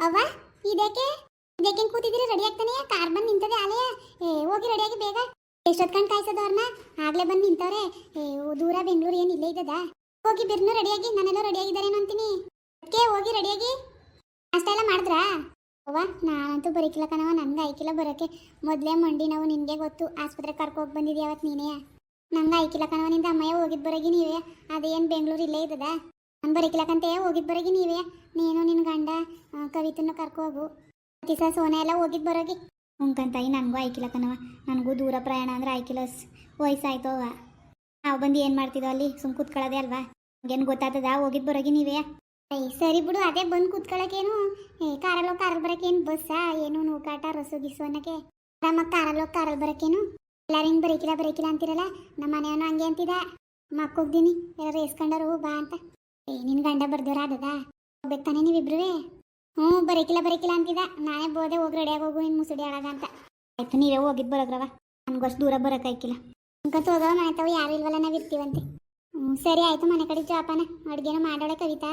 ಅವ್ವ ಇದಕ್ಕೆ ಇದಕ್ಕೆ ಕೂತಿದ್ದೀರಿ? ರೆಡಿ ಆಗ್ತಾನೆ? ಕಾರ್ ಬಂದು ನಿಂತದೆ ಆಲೇ ಏ, ಹೋಗಿ ರೆಡಿಯಾಗಿ ಬೇಗ. ಎಷ್ಟೊತ್ತು ಕಣ್ ಕಾಯ್ಸೋದವ್ರನ್ನ ಆಗ್ಲೇ ಬಂದು ನಿಂತವ್ರೆ. ದೂರ ಬೆಂಗಳೂರು ಏನು ಇಲ್ಲೇ ಇದ್ದದ? ಹೋಗಿ ಬಿರ್ನು ರೆಡಿಯಾಗಿ ರೆಡಿ ರೆಡಿಯಾಗಿದ್ದಾರೇನೋ ಅಂತೀನಿ. ಅದಕ್ಕೆ ಹೋಗಿ ರೆಡಿಯಾಗಿ ಅಷ್ಟೆಲ್ಲ ಮಾಡಿದ್ರಾ? ಅವ್ವ, ನಾನಂತೂ ಬರೀಕಿಲ್ಲ ಕಣವ ನಂಗೆ ಆಯ್ಕಿಲ್ಲ ಬರೋಕ್ಕೆ ಮೊದಲೇ ಮಂಡಿ ನಾವು ನಿನಗೆ ಗೊತ್ತು. ಆಸ್ಪತ್ರೆ ಕರ್ಕೋಗಿ ಬಂದಿದ್ದೆ ಅವತ್ತು ನೀನೇ? ನಂಗೆ ಆಯ್ಕಿಲ್ಲ ಕಣವ ನಿಂದ ಅಮ್ಮಯ್ಯ ಹೋಗಿದ್ ಬರೋಗಿ ನೀವೇ. ಅದೇನು ಬೆಂಗಳೂರು ಇಲ್ಲೇ ಇದ್ದದ? ನಾನು ಬರೀಕಿಲ್ಲಕಂತೆ ಹೋಗಿದ್ ಬರೋಗಿ ನೀವೇ. ನೀನು ನಿನ್ನ ಗಂಡ ಕವಿತನ್ನು ಕರ್ಕೋಗು. ದಿವಸ ಸೋನೆ ಎಲ್ಲ ಹೋಗಿದ್ ಬರೋಗಿ ಉಂಕಂತಾಯಿ ನನಗೂ ಆಯ್ಕಿಲ್ಲ ನನಗೂ ದೂರ ಪ್ರಯಾಣ ಅಂದ್ರೆ ಆಯ್ಕಿಲ್ಲ ಸ್- ವಯಸ್ಸಾಯ್ತು ಅವ್ವ ನಾವು ಬಂದು ಏನು ಮಾಡ್ತಿದ್ದೋ ಅಲ್ಲಿ? ಸುಮ್ ಕೂತ್ಕೊಳ್ಳೋದೇ ಅಲ್ವಾ? ಏನು ಗೊತ್ತಾಗ್ತದ ಹೋಗಿದ್ ಬರೋಗಿ ನೀವೇ. ಐ ಸರಿ ಬಿಡು, ಅದೇ ಬಂದು ಕೂತ್ಕೊಳ್ಳೋಕೇನು? ಏ, ಕಾರಲ್ಲೋ ಕಾರಲ್ಲಿ ಬರೋಕೇನು? ಬಸ್ಸಾ? ಏನು ನೂಕಾಟ, ರಸು ಗಿಸು ಅನ್ನಕ್ಕೆ? ನಮ್ಮ ಕಾರಲ್ಲೋ ಕಾರಲ್ಲಿ ಬರೋಕೇನು? ಎಲ್ಲಾರು ಹಿಂಗೆ ಬರೀಕಿಲ್ಲ ಬರೀಕಿಲ್ಲ ಅಂತಿರಲ್ಲ? ನಮ್ಮ ಮನೆಯವನು ಹಂಗೆ ಅಂತಿದ. ಮಕ್ಕೋಗ್ದೀನಿ ಎಲ್ಲರೂ ಎಸ್ಕೊಂಡರು ಬಾ ಅಂತ. ಏ ನಿನ್ನ ಗಂಡ ಬರ್ದವ್ರ ಅದದ ಹೋಗ್ಬೇಕು ತಾನೇ ನೀವಿಬ್ರುವೆ? ಹ್ಞೂ, ಬರೀಕಿಲ್ಲ ಬರೀಕಿಲ್ಲ ಅಂತಿದ ನಾನೇ ಬೋದೆ ಹೋಗಿ ರೆಡಿಯಾಗಿ ಹೋಗು ಇನ್ನು ಮುಸುಡಿ ಆಡಾಗ ಅಂತ. ಆಯ್ತು, ನೀವೇ ಹೋಗಿದ್ದು ಬರೋಗ್ರವ ನನಗಷ್ಟು ದೂರ ಬರೋಕ್ಕಾಯ್ಕಿಲ್ಲ ಅನ್ಕೊಂತ ಹೋಗವ ಮನೆ ತಾವು ಯಾರು ಇಲ್ವಲ್ಲ ನಾವು ಇರ್ತೀವಂತೆ. ಹ್ಞೂ, ಸರಿ ಆಯ್ತು ಮನೆ ಕಡೆ ಜಾಪಾನ. ಅಡುಗೆನ ಮಾಡೋಳೆ ಕವಿತಾ.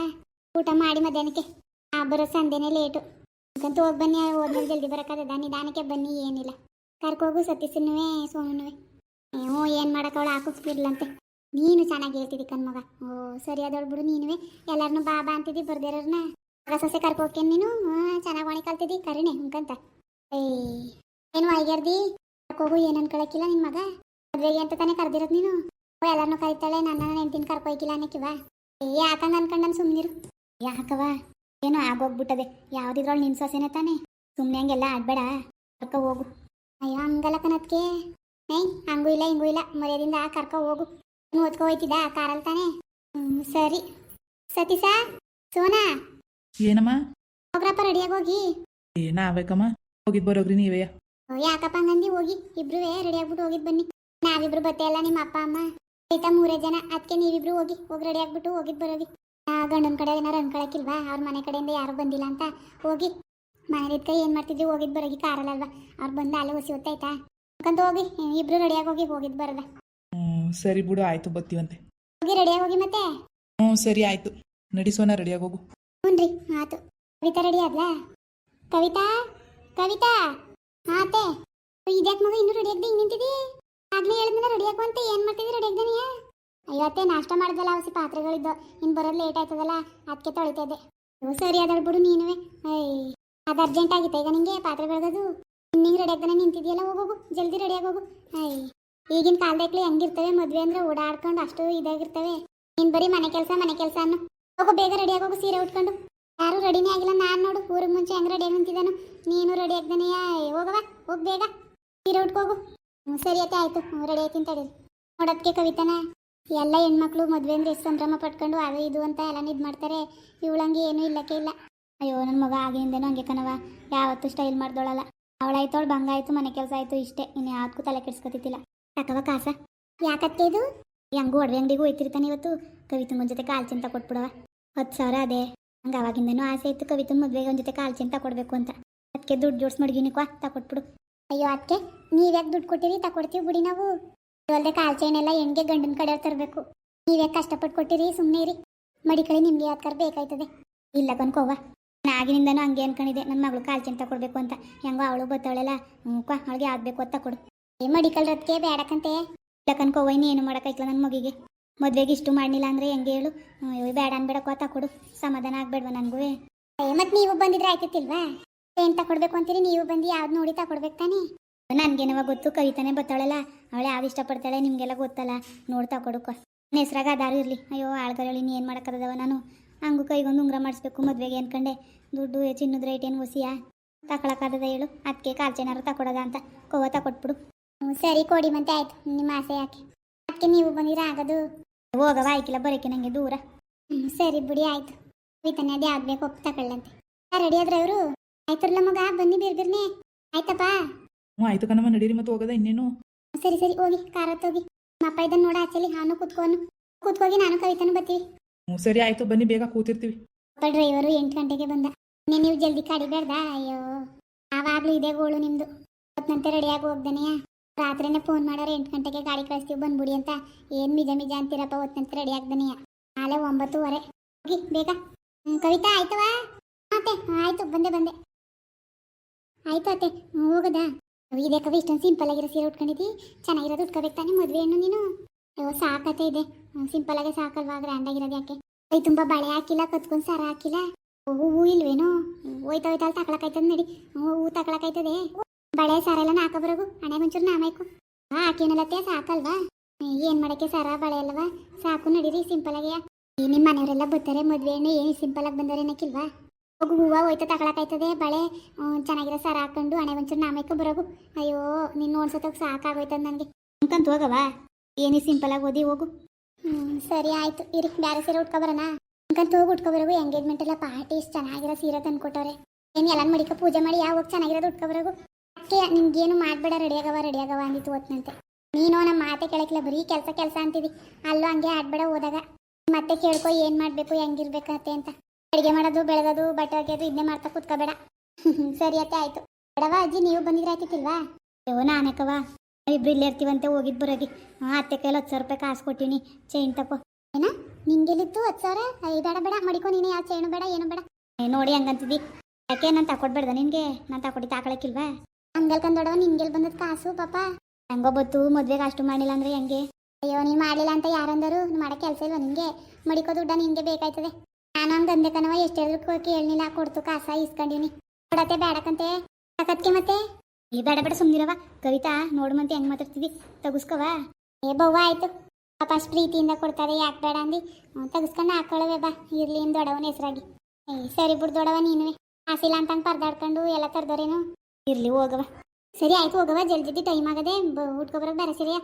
ಊಟ ಮಾಡಿ ಮಧ್ಯಾಹ್ನಕ್ಕೆ. ಆ ಬರೋ ಸಂಜೆನೇ ಲೇಟು. ಅನ್ಕೊಂತ ಹೋಗಿ ಬನ್ನಿ ಹೋದ್ಮೇಲೆ ಜಲ್ದಿ ಬರೋಕ್ಕಾಗದ ನಿಧಾನಕ್ಕೆ ಬನ್ನಿ, ಏನಿಲ್ಲ. ಕರ್ಕೋಗು ಸತೀಶನುವೆ ಸೋಮನುವೆ ಹ್ಞೂ, ಏನು ಮಾಡಕ್ಕೆ ಅವಳು? ಹಾಕಿಸ್ಬಿಡ್ಲಂತೆ ನೀನು ಚೆನ್ನಾಗಿ ಹೇಳ್ತಿದ್ದಿ ಕಣ್ಮಗ ಓ, ಸರಿ ಅದೊಳ್ ಬಿಡು ನೀನುವೆ. ಎಲ್ಲರನ್ನೂ ಬಾಬಾ ಅಂತಿದ್ದಿ, ಬರ್ದಿರೋರ್ನ. ಮಗ ಸೊಸೆ ಕರ್ಕೋಕೇನು ನೀನು. ಚೆನ್ನಾಗಿ ಒಣಿ ಕಲ್ತಿದ್ದಿ ಕರಿಣೆ ಹುಂಕಂತ ಏಯ್ ಏನು ಐಗ್ಯಾರ್ದಿ ಕರ್ಕೋಗು ಏನು ಅನ್ಕೊಳಕ್ಕಿಲ್ಲ ನಿನ್ ಮಗ? ಮದ್ವೆಗೆ ಅಂತ ತಾನೇ ಕರ್ದಿರೋದು ನೀನು. ಓ ಎಲ್ಲರನ್ನೂ ಕರಿತಾಳೆ, ನನ್ನ ನೆಂಟಿನ ಕರ್ಕೊಯ್ಕಿಲ್ಲ ಅನ್ನಕ್ಕಿವ? ಏ, ಯಾಕಂಗ ಅನ್ಕೊಂಡನ್ ಸುಮ್ಮನಿರು ಯಾಕವ ಏನೋ ಆಗೋಗ್ಬಿಟ್ಟದೆ. ಯಾವ್ದಿದ್ರೊಳ್ ನಿನ್ ಸೊಸೆನೆ ತಾನೆ? ಸುಮ್ಮನೆ ಹಂಗೆಲ್ಲ ಆಡ್ಬೇಡ. ಕರ್ಕ ಹೋಗು. ಅಯ್ಯೋ, ಹಂಗಲ್ಲ ಕನತ್ಕೆ ಏಯ್, ಹಂಗೂ ಇಲ್ಲ, ಹಿಂಗೂ ಇಲ್ಲ. ಮರ್ಯಾದಿಂದ ಕರ್ಕ ಹೋಗು. ನೀನು ಓದ್ಕೊ ಹೋಯ್ತಿದ್ದ ಕಾರಲ್ಲಿ ತಾನೆ? ಹ್ಮ್, ಸರಿ. ಸತೀಶ ಸೋನಾ. ಏನಮ್ಮ? ಹೋಗ್ರಪ್ಪ ರೆಡಿಯಾಗಿ ಹೋಗಿ. ಏ ನಾವೇಕಮ್ಮ ಹೋಗಿದ್ ಬರೋಗ್ರಿ ನೀವೇ. ಓ, ಯಾಕಪ್ಪ ಹಂಗಂದಿ? ಹೋಗಿ. ಇಬ್ರು ರೆಡಿ ಆಗ್ಬಿಟ್ಟು ಹೋಗಿದ್ ಬನ್ನಿ. ನಾವಿಬ್ರು ಬತ್ತೆ ಅಲ್ಲ ನಿಮ್ಮ ಅಪ್ಪ ಅಮ್ಮ ಆಯ್ತಾ ಮೂರೇ ಜನ. ಅದಕ್ಕೆ ನೀವಿಬ್ರು ಹೋಗಿ. ಹೋಗಿ ರೆಡಿ ಆಗ್ಬಿಟ್ಟು ಹೋಗಿದ್ ಬರೋಗಿ ಆ, ಗಂಡನ ಕಡೆ ಏನಾರು ಅನ್ಕೊಳಕಿಲ್ವಾ ಅವ್ರ ಮನೆ ಕಡೆಯಿಂದ ಯಾರು ಬಂದಿಲ್ಲ ಅಂತ. ಹೋಗಿ. ಮನೇಲಿದ್ಕ ಏನ್ ಮಾಡ್ತಿದ್ವಿ? ಹೋಗಿದ್ ಬರೋಗಿ ಕಾರಲ್ಲಲ್ವಾ? ಅವ್ರು ಬಂದ ಅಲ್ಲೇ ಹೊಸಿ ಹೊತ್ತಾಯ್ತಾ? ಯಾಕಂತ ಹೋಗಿ. ಇಬ್ರು ರೆಡಿಯಾಗಿ ಹೋಗಿ ಹೋಗಿದ್ ಬರದ. ಸರಿ ಬಿಡು ಆಯ್ತು ಬತ್ತೀವಂತೆ ಹೋಗಿ ರೆಡಿಯಾಗಿ ಹೋಗಿ ಮತ್ತೆ? ಹ್ಞೂ ಸರಿ ಆಯ್ತು. ನಡಿಸೋಣ ರೆಡಿಯಾಗಿ ಹೋಗು. ಹ್ಞೂನ್ರಿ ಆತು. ಕವಿತಾ ರೆಡಿ ಆದ್ಲಾ? ಕವಿತಾ? ಕವಿತಾ? ಆತೆ ಇದ್ಯಾಕ್ ಮಗ ಇನ್ನೂ ರೆಡಿ ಆಗದೆ ಹಿಂಗೆ ನಿಂತಿದಿ? ಆಗ್ಲೇ ಹೇಳಿದ್ನ ರೆಡಿ ಅಂತ ಏನು ಮಾಡ್ತಿದ್ದಿ ರೆಡಿ ಆಗ್ದೇನಿಯ ಅಯ್ಯೋ ಅತ್ತೆ ನಾಷ್ಟ ಮಾಡ್ದಲ್ಲ ಅವಸಿ ಪಾತ್ರೆಗಳಿದ್ದು. ಇನ್ನು ಬರೋದು ಲೇಟ್ ಆಯ್ತದಲ್ಲ ಅದಕ್ಕೆ ತೊಳಿತಾ ಇದ್ದೆ. ಓ ಸರಿ ಅದಳ್ ಬಿಡು ನೀನುವೆ. ಅಯ್ಯ ಅದು ಅರ್ಜೆಂಟ್ ಆಗಿತ್ತು ಈಗ ನಿಂಗೆ ಪಾತ್ರೆ ಬೆಳಗೋದು ನಿಂಗೆ ರೆಡಿ ಆಗ್ದಾನೆ ನಿಂತಿದ್ಯಲ್ಲ ಹೋಗೋಗು ಜಲ್ದಿ ರೆಡಿ ಆಗೋಗು ಐ ಈಗಿನ ಕಾಲದಾಗ್ಲಿ ಹೆಂಗಿರ್ತವೆ ಮದ್ವೆ ಅಂದ್ರೆ ಓಡಾಡ್ಕೊಂಡು ಅಷ್ಟು ಇದಾಗಿರ್ತವೆ. ನೀನ್ ಬರೀ ಮನೆ ಕೆಲಸ ಮನೆ ಕೆಲಸ ಅನ್ನು. ಹೋಗು, ಬೇಗ ರೆಡಿ ಆಗೋಗು ಸೀರೆ ಉಟ್ಕೊಂಡು. ಯಾರು ರೆಡಿನೇ ಆಗಿಲ್ಲ, ನಾನು ನೋಡು, ಊರಿಗೆ ಮುಂಚೆ ಹೆಂಗ್ ರೆಡಿ ನಿಂತಿದ್ದಾನು. ನೀನು ರೆಡಿ ಆಗ್ದಾನೆ ಹೋಗವಾ ಹೋಗ್ ಬೇಗ. ಸೀರೆ ಉಟ್ಕೋಗು ಸರಿ, ಅತ್ತೆ, ಆಯ್ತು. ರೆಡಿ ಆಯ್ತೀನಿ ತಡಿ ನೋಡೋದಕ್ಕೆ ಕವಿತಾನ, ಎಲ್ಲ ಹೆಣ್ಮಕ್ಳು ಮದ್ವೆ ಅಂದ್ರೆ ಎಷ್ಟು ಸಂಭ್ರಮ ಪಟ್ಕೊಂಡು ಅದು ಇದು ಅಂತ ಎಲ್ಲ ಇದು ಮಾಡ್ತಾರೆ. ಇವಳಂಗೆ ಏನೂ ಇಲ್ಲಕ್ಕೆ ಇಲ್ಲ. ಅಯ್ಯೋ ನನ್ನ ಮಗ ಆಗಿಂದೇನೋ ಹಂಗೆ ಕಣವ ಯಾವತ್ತೂ ಸ್ಟೈಲ್ ಮಾಡ್ದೋಳಲ್ಲ. ಅವಳಾಯ್ತವಳು ಬಂಗಾಯ್ತು, ಮನೆ ಕೆಲಸ ಆಯ್ತು ಇಷ್ಟೇ. ಇನ್ನು ಯಾವ್ದಕ್ಕೂ ತಲೆ ಕೆಡ್ಸ್ಕೊತಿದ್ದಿಲ್ಲ. ಯಾಕವ ಕಾಸ. ಯಾಕತ್ತೆ ಇದು ಹೆಂಗೂ ಒಡವೆ ಅಂಗಡಿಗೂ ಹೋಯ್ತಿರ್ತಾನೆ ಇವತ್ತು. ಕವಿತಮ್ಮನ ಜೊತೆ ಕಾಲ್ ಚಿಂತ ಕೊಟ್ಬಿಡವ. ಹತ್ತು ಸಾವಿರ ಅದೇ. ಹಂಗೆ ಅವಾಗಿಂದನೂ ಆಸೆ ಇತ್ತು ಕವಿತಮ್ಮ ಮದ್ವೆಗೆ ಒಂದು ಜೊತೆ ಕಾಲ್ ಚಿಂತ ಕೊಡಬೇಕು ಅಂತ. ಅದಕ್ಕೆ ದುಡ್ಡು ಜೋಡ್ಸ್ ಮಡ್ಗಿನಿಕ್ವಾ ತಕೊಟ್ಬಿಡು ಅಯ್ಯೋ ಅದಕ್ಕೆ ನೀವ್ಯಾಕೆ ದುಡ್ಡು ಕೊಟ್ಟಿರಿ ತಕೊಡ್ತೀವಿ ಬಿಡಿ ನಾವು. ಅಲ್ಲದೆ ಕಾಲ್ ಚೈನ್ ಎಲ್ಲ ಹೆಣ್ಗೆ ಗಂಡನ ಕಡೆ ತರಬೇಕು. ನೀವ್ಯಾಕೆ ಕಷ್ಟಪಟ್ಟು ಕೊಟ್ಟಿರಿ ಸುಮ್ಮನೆ ಇರಿ. ಮಡಿಕಳಿ ನಿಮ್ಗೆ ಕರ್ ಬೇಕಾಯ್ತದೆ. ಇಲ್ಲ ಕನ್ಕೋವ ಆಗಿನಿಂದನೂ ಹಂಗೆ ಅನ್ಕೊಂಡಿದ್ದೆ ನನ್ನ ಮಗಳು ಕಾಲ್ ತಗೊಡ್ಬೇಕು ಅಂತ. ಹೆಂಗೋ ಅವಳು ಬತ್ತವಳೆಲ್ಲ. ಹ್ಞೂ ಕ್ವಾ, ಅವಳಿಗೆ ಯಾವ್ದು ಬೇಕು ಅಂತ ಕೊಡು. ಏ ಮಡಿಕಲ್ ರತ್ಕೆ ಬೇಡಕ್ಕಂತೆ ಇನ್ನು ಏನು ಮಾಡೋಕ್ಕಾಯ್ತಲ್ಲ ನನ್ನ ಮಗಿಗೆ. ಮದ್ವೆಗೆ ಇಷ್ಟು ಮಾಡಲಿಲ್ಲ ಅಂದ್ರೆ ಹೆಂಗೆ ಹೇಳು. ಅಯ್ಯೋ ಬೇಡ ಅನ್ಬೇಡಕ್ಕೋ ತಕೊಡು ಸಮಾಧಾನ ಆಗ್ಬೇಡ್ವ ನನಗೂ. ಮತ್ತೆ ನೀವು ಬಂದಿದ್ರೆ ಆಯ್ತಿಲ್ವಾ ಏನ್ ತಕೊಡ್ಬೇಕು ಅಂತೀರಿ? ನೀವು ಬಂದು ಯಾವ್ದು ನೋಡಿ ತಕೊಡ್ಬೇಕು ತಾನೇ? ನನ್ಗೇನವ ಗೊತ್ತು, ಕವಿತಾನೆ ಬತ್ತಾಳಲ್ಲ ಅವಳು ಯಾವ್ದು ಇಷ್ಟಪಡ್ತಾಳೆ ನಿಮ್ಗೆಲ್ಲ ಗೊತ್ತಲ್ಲ. ನೋಡಿ ತಕೊಡುಕ. ನನ್ನ ಹೆಸ್ರಾಗ ಅದಾರು ಇರಲಿ. ಅಯ್ಯೋ ಆಳ್ಗಳಿ ನೀನು ಏನು ಮಾಡೋಕ್ಕದವ ನಾನು? ಹಂಗೂ ಕೈಗೊಂದು ಉಂಗ್ರ ಮಾಡಿಸ್ಬೇಕು ಮದ್ವೆಗೆ ಅನ್ಕಂಡೆ. ದುಡ್ಡು ಚಿನ್ನದ ರೇಟ್ ಏನು ಹೊಸಿಯಾ ತಕೊಳಕ್ಕಾಗದ ಹೇಳು. ಅದಕ್ಕೆ ಚೆನ್ನಾರು ತಕೊಡದ ಅಂತ ಕೋವ ತಕೊಟ್ಬಿಡು. ಹ್ಞೂ ಸರಿ ಕೊಡಿ ಮತ್ತೆ ಆಯ್ತು. ನಿಮ್ಮ ಆಸೆ ಯಾಕೆ? ಅದಕ್ಕೆ ನೀವು ಬಂದಿರ ಆಗೋದು ಹೋಗವ ಆಯ್ಕಿಲ್ಲ ಬರೋಕೆ ನನಗೆ ದೂರ. ಹ್ಞೂ ಸರಿ ಬಿಡಿ ಆಯ್ತು. ಕವಿತಾನೆ ಅದೇ ಆಗ್ಬೇಕು ಬೇಕು ಒಪ್ಪು ತಗೊಳ್ಳಂತೆ. ರೆಡಿ ಆದ್ರೆ ಅವರು ಆಯ್ತರಲ್ಲ ಮಗ ಬನ್ನಿ ಬಿರ್ಬಿರ್ನೆ. ಆಯ್ತಪ್ಪ? ಹ್ಞೂ ಆಯ್ತು ಕಣಮ್ಮ ನಡೀರಿ ಮತ್ತೆ ಹೋಗದ ಇನ್ನೇನು? ಸರಿ ಸರಿ ಹೋಗಿ ಕಾರ ಹೋಗಿ. ನಮ್ಮ ಅಪ್ಪ ಇದನ್ನ ನೋಡ ಆಚಲಿ ನಾನು ಕೂತ್ಕೋನು. ಕೂತ್ಕೋಗಿ ನಾನು ಕವಿತಾನು ಬರ್ತೀವಿ ಹ್ಞೂ ಸರಿ ಆಯ್ತು ಬನ್ನಿ ಬೇಗ ಕೂತಿರ್ತೀವಿ. ಅಪ್ಪ ಡ್ರೈವರು ಎಂಟು ಗಂಟೆಗೆ ಬಂದ. ಇನ್ನೇ ನೀವು ಜಲ್ದಿ ಕಾಡಿಬೇಡ್ದ ಅಯ್ಯೋ ಆವಾಗ್ಲೂ ಇದೆ ಗೋಳು ನಿಮ್ದು. ಹೊತ್ನಂತೆ ರೆಡಿಯಾಗಿ ಹೋಗ್ದಾನೆಯಾ? ರಾತ್ರಿನೇ ಫೋನ್ ಮಾಡೋರು ಎಂಟು ಗಂಟೆಗೆ ಗಾಡಿ ಕಳಿಸ್ತೀವಿ, ಬಂದ್ಬಿಡಿ ಅಂತ. ಏನು ಮಿಜ ಮಿಜ ಅಂತೀರಪ್ಪ ಓದ್ತಂತ ರೆಡಿ ಆಗ್ದಾನೆಯಾ ನಾಳೆ ಒಂಬತ್ತುವರೆ. ಹೋಗಿ, ಬೇಗ. ಕವಿತಾ, ಆಯ್ತವಾ? ಮತ್ತೆ ಆಯ್ತು, ಬಂದೆ ಬಂದೆ. ಆಯ್ತು, ಅತ್ತೆ. ಹೋಗೋದಾ? ಇದೇ, ಕವಿ. ಇಷ್ಟೊಂದು ಸಿಂಪಲ್ ಆಗಿರೋ ಸೀರೆ ಉಟ್ಕೊಂಡಿದ್ದಿ. ಚೆನ್ನಾಗಿರೋದು ಉಟ್ಕೋಬೇಕು ತಾನೇ ಮದುವೆ ಏನು ನೀನು? ಅಯ್ಯೋ ಸಾಕತ್ತೆ ಇದೆ. ಸಿಂಪಲ್ ಆಗಿ ಸಾಕಲ್ವಾ? ಗ್ರ್ಯಾಂಡ್ ಆಗಿರೋದು ಯಾಕೆ? ಕೈ ತುಂಬ ಬಳೆ ಹಾಕಿಲ್ಲ ಕತ್ಕೊಂಡು ಸರ ಹಾಕಿಲ್ಲ. ಹೂವು ಇಲ್ವೇನೋ? ಹೋಯ್ತಾ ಹೋಯ್ತಾ, ಅಲ್ಲಿ ತಕೊಳಕಾಯ್ತದ ನಡಿ. ಹೂವು ತಕೊಳಕಾಯ್ತದೆ. ಬಳೆ ಸರ ಎಲ್ಲ ನಾಕ ಬರೋಗು. ಹಣೆ ಮುಂಚೂರು ನಾಮಾಯ್ಕು ಹಾ ಹಾಕೇನಲ್ಲತ್ತೆ ಸಾಕಲ್ವಾ? ಏನ್ ಮಾಡಕ್ಕೆ ಸಾರ ಬಳೆ ಅಲ್ವಾ? ಸಾಕು ನಡೀರಿ ಸಿಂಪಲ್ ಆಗಿ. ಈ ನಿಮ್ಮ ಮನೆಯವರೆಲ್ಲ ಬರ್ತಾರೆ, ಮದ್ವೆ ಹೆಣ್ಣು ಏನು ಸಿಂಪಲ್ ಆಗಿ ಬಂದರೆ ಏನಕ್ಕಿಲ್ವಾ ಹೋಗು, ಹೂವ ಹೋಯ್ತ ತಗೊಳಕಾಯ್ತದೆ ಬಳೆ ಚೆನ್ನಾಗಿರೋ ಸಾರ ಹಾಕೊಂಡು ಹಣೆ ಒಂಚೂರು ನಾಮೈಕ ಬರೋಗು. ಅಯ್ಯೋ ನಿನ್ನ ನೋಡ್ಸೋತಕ್ಕೆ ಸಾಕಾಗೋಯ್ತದ ನನಗೆ. ಅಂತಂತ ಹೋಗವಾ ಏನೇ ಸಿಂಪಲ್ ಆಗಿ ಓದಿ ಹೋಗು. ಹ್ಮ್, ಸರಿ ಆಯ್ತು, ಇರಿ ಬೇರೆ ಸೀರೆ ಉಟ್ಕೊ ಬರೋಣ. ಅಂಕಂತ ಹೋಗಿ, ಉಟ್ಕೊ ಬರೋಗು. ಎಂಗೇಜ್ಮೆಂಟ್ ಎಲ್ಲ ಪಾರ್ಟಿ ಚೆನ್ನಾಗಿರೋ ಸೀರೆ ತಂದ್ಕೊಟ್ಟವ್ರೆ. ಏನು ಎಲ್ಲ ಮಡಿಕ ಪೂಜೆ ಮಾಡಿ ಯಾವಾಗ ಚೆನ್ನಾಗಿರೋದು ಉಟ್ಕೊ ಬರೋಗು ಅಕ್ಕೆ ನಿಮ್ಗೇನು ಮಾಡಬೇಡ ರೆಡಿ ಆಗವ ರೆಡಿ ಆಗವ ಅಂದಿತ್ತು ಓದ್ನಂತೆ ನೀನು ನಮ್ಮ ಮಾತೆ ಕೇಳಕ್ಕಿಲ್ಲ ಬರೀ ಕೆಲಸ ಕೆಲಸ ಅಂತಿದಿ. ಅಲ್ಲೂ ಹಂಗೆ ಆಡ್ಬೇಡ ಹೋದಾಗ. ಮತ್ತೆ ಕೇಳ್ಕೊ, ಏನು ಮಾಡಬೇಕು ಹೆಂಗಿರ್ಬೇಕತ್ತೆ ಅಂತ. ಅಡುಗೆ ಮಾಡೋದು ಬೆಳಗೋದು ಬಟ್ಟೆ ಒಗೆಯೋದು ಇದನ್ನೇ ಮಾಡ್ತಾ ಕುತ್ಕೋಬೇಡ. ಸರಿ ಅತ್ತೆ, ಆಯ್ತು. ಬೇಡವ ಅಜ್ಜಿ, ನೀವು ಬಂದಿದ್ರೆ ಆಯ್ತಿಲ್ವಾ ಅಯ್ಯೋ ನಾನಕವ ಇಬ್ರು ಇಲ್ಲೇ ಇರ್ತೀವಂತೆ, ಹೋಗಿದ್ ಬರೋಗಿ. ಅತ್ತೆ ಕೈಲಿ ಹತ್ತು ಸಾವಿರ ರೂಪಾಯಿ ಕಾಸು ಕೊಟ್ಟಿನಿ. ಚೈನ್ ತಪ್ಪು ಏನ? ನಿಂಗೆಲ್ಲಿತ್ತು ಹತ್ತು ಸಾವಿರ? ಐದು ಬೇಡ ಬೇಡ, ಮಡಿಕೋ ನೀನು. ಯಾವ ಚೈನು ಬೇಡ, ಏನು ಬೇಡ. ನೋಡಿ ಹಂಗಂತಿದ್ದಿ ಯಾಕೆ? ನಾನು ತಕೊಡ್ಬೇಡ್ದ ನಿನಗೆ? ನಾನು ತಕೊಡಿ, ತಾಕೊಳಕ್ಕಿಲ್ವಾ? ಹಂಗಲ್ಕಂದ್ ದೊಡವ ನಿನ್ಗೆಲ್ ಬಂದದ್ ಕಾಸು, ಪಾಪ. ಹಂಗೋ ಬತ್ತು ಮದ್ವೆಗೆ ಅಷ್ಟು ಮಾಡಿಲ್ಲ ಅಂದ್ರೆ ಹೆಂಗೆ? ಅಯ್ಯೋ, ನೀನು ಮಾಡಲಿಲ್ಲ ಅಂತ ಯಾರಂದರು? ಮಾಡೋ ಕೆಲಸ ಇಲ್ವ ನಿಂಗೆ ಮಡಿಕೋ ದುಡ್ಡ ನಿಂಗೆ ಬೇಕಾಯ್ತದೆ. ನಾನು ಹಂಗೆ ಅಂದೆ ಕಣವ ಎಷ್ಟು ಕೇಳಲಿಲ್ಲ, ಕೊಡ್ತು ಕಾಸ ಇಸ್ಕೊಂಡಿನಿ ಕೊಡತ್ತೆ ಬೇಡಕಂತೆ ಸಾಕತ್ಕೆ ಮತ್ತೆ? ಈ ಬೇಡ ಬೇಡ ಸುಮ್ನಿರವ ಕವಿತಾ, ನೋಡು ಹೆಂಗ್ ಮಾತಾಡ್ತಿದ್ದಿ ತಗುಸ್ಕವ ಏ, ಬವ್ವ, ಆಯ್ತು. ಪಾಪ, ಅಷ್ಟ್ ಪ್ರೀತಿಯಿಂದ ಕೊಡ್ತಾರೆ, ಯಾಕೆ ಬೇಡ ಅಂದಿ. ತೆಗಿಸ್ಕೊಂಡು ಹಾಕೊಳ್ಳವೆ ಬಾ. ಇರ್ಲಿ ನಿಮ್ಮ ದೊಡವನ ಹೆಸರಾಗಿ. ಏ, ಸರಿ ಬಿಡು ದೊಡವ ನೀನುವೆ. ಆಸಿಲ್ಲ ಅಂತ ಪರ್ದಾಡ್ಕೊಂಡು ಎಲ್ಲ ತರ್ದೋರೇನು? ಇರ್ಲಿ ಹೋಗವ ಸರಿ, ಆಯ್ತು ಹೋಗವ ಜಲ್ದಿ ಜಲ್ದಿ ಟೈಮ್ ಆಗದೆ ಉಟ್ಕೊ ಬರೋದು ಬೇರೆ ಸರಿಯಾ?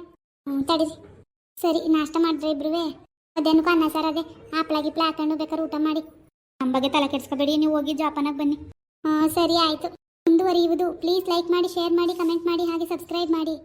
ಹ್ಞೂ ತಡೀರಿ. ಸರಿ, ನಾಷ್ಟ ಮಾಡಿದ್ರೆ ಇಬ್ರುವೆ. ಮಧ್ಯಾಹ್ನಕ್ಕೂ ಅನ್ನ ಸರ್ ಅದೇ. ಹಪ್ಳ ಗಿಪ್ಲ ಹಾಕೊಂಡು ಬೇಕಾದ್ರೆ ಊಟ ಮಾಡಿ. ನಮ್ಮ ಬಗ್ಗೆ ತಲೆ ಕೆಡ್ಸ್ಕೊಬೇಡಿ, ನೀವು ಹೋಗಿ ಜಾಪನಾಗ ಬನ್ನಿ. ಹಾಂ ಸರಿ, ಆಯಿತು. ಮುಂದುವರಿಯುವುದು. ಪ್ಲೀಸ್ ಲೈಕ್ ಮಾಡಿ ಶೇರ್ ಮಾಡಿ ಕಮೆಂಟ್ ಮಾಡಿ, ಹಾಗೆ ಸಬ್ಸ್ಕ್ರೈಬ್ ಮಾಡಿ.